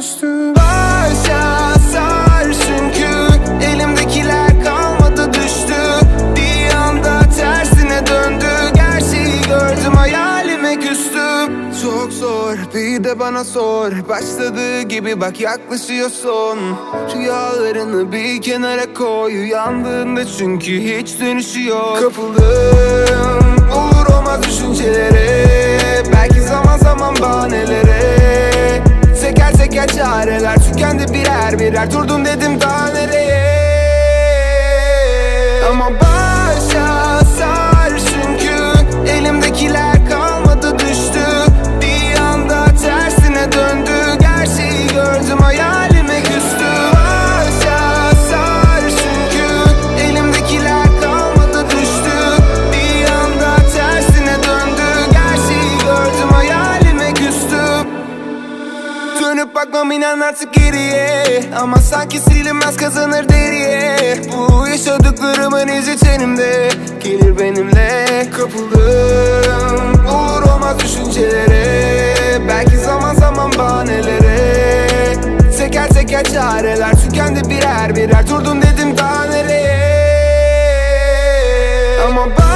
küstüm Başa sar çünkü elimdekiler kalmadı düştü. Bir anda tersine döndü Gerçeği gördüm hayalime küstüm Çok zor bir de bana sor. Başladığı gibi bak yaklaşıyor son Rüyalarını bir kenara koy. Uyandığında çünkü hiç dönüşü yok. Kapıldım olur olmaz düşüncelere çareler tükendi birer birer. Durdum dedim daha nereye bakmam inan artık geriye. Ama sanki silinmez kazanır deriye. Bu yaşadıklarımın izi tenimde. Gelir benimle Kapıldım olur olmaz düşüncelere. Belki zaman zaman bahanelere Teker teker çareler tükendi birer birer. Durdum dedim daha nereye? Ama ben